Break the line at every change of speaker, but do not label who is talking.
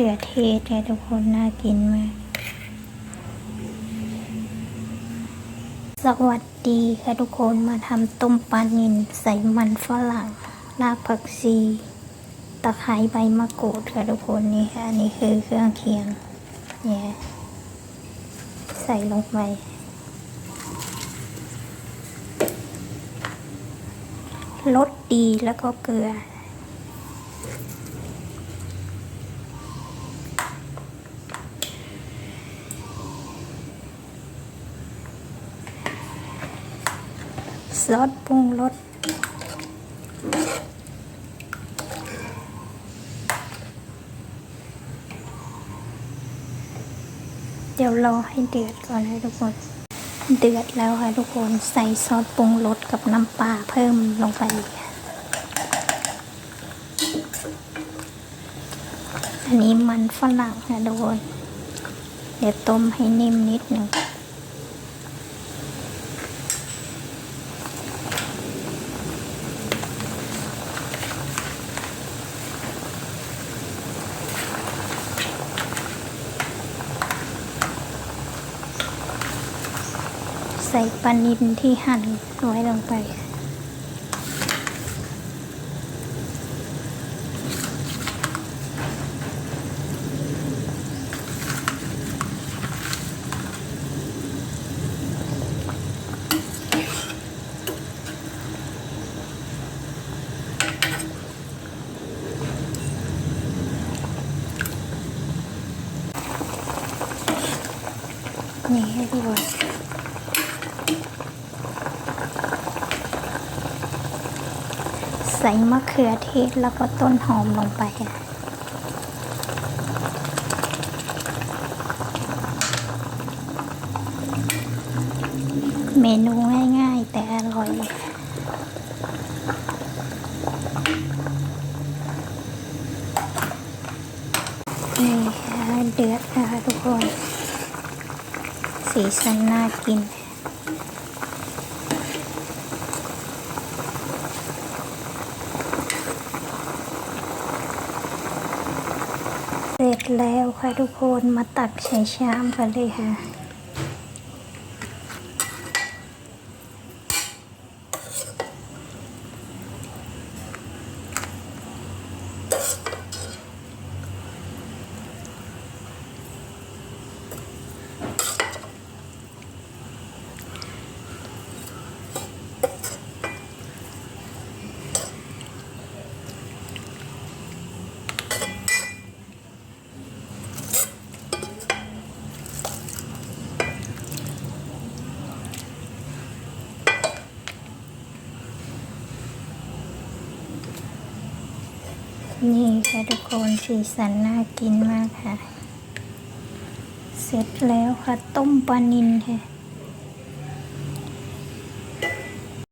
ขือเทศค่ทุกคนน่ากินมาก สวัสดีค่ะทุกคนมาทำต้มปลานิลใส่มันฝรั่งรากผักชีตะไคร้ใบมะกรูดค่ะทุกคนนี่ค่ะอันนี่คือเครื่องเคียงเนี่ยใส่ลงไปรสดีแล้วก็เกลือ ซอสปรุงรสเดี๋ยวรอให้เดือดก่อนนะทุกคน เดือดแล้วค่ะทุกคนใส่ซอสปรุงรสกับน้ำปลาเพิ่มลงไปอีกอันนี้มันฝรั่งค่ะทุกคน เดี๋ยวต้มให้นิ่มนิดหนึ่ง ใส่ปลานิลที่หั่นไว้ลงไปนี่ให้ทุกคน ใส่มะเขือเทศแล้วก็ต้นหอมลงไปเมนูง่ายๆ แต่อร่อยนี่ค่ะเดือดนะคะทุกคน สีสันน่ากิน เสร็จแล้วค่ะทุกคนมาตักใส่ชามกันเลยค่ะ นี่ค่ะทุกคนสีสันน่ากินมากค่ะ เสร็จแล้วค่ะ ต้มปลานิลค่ะ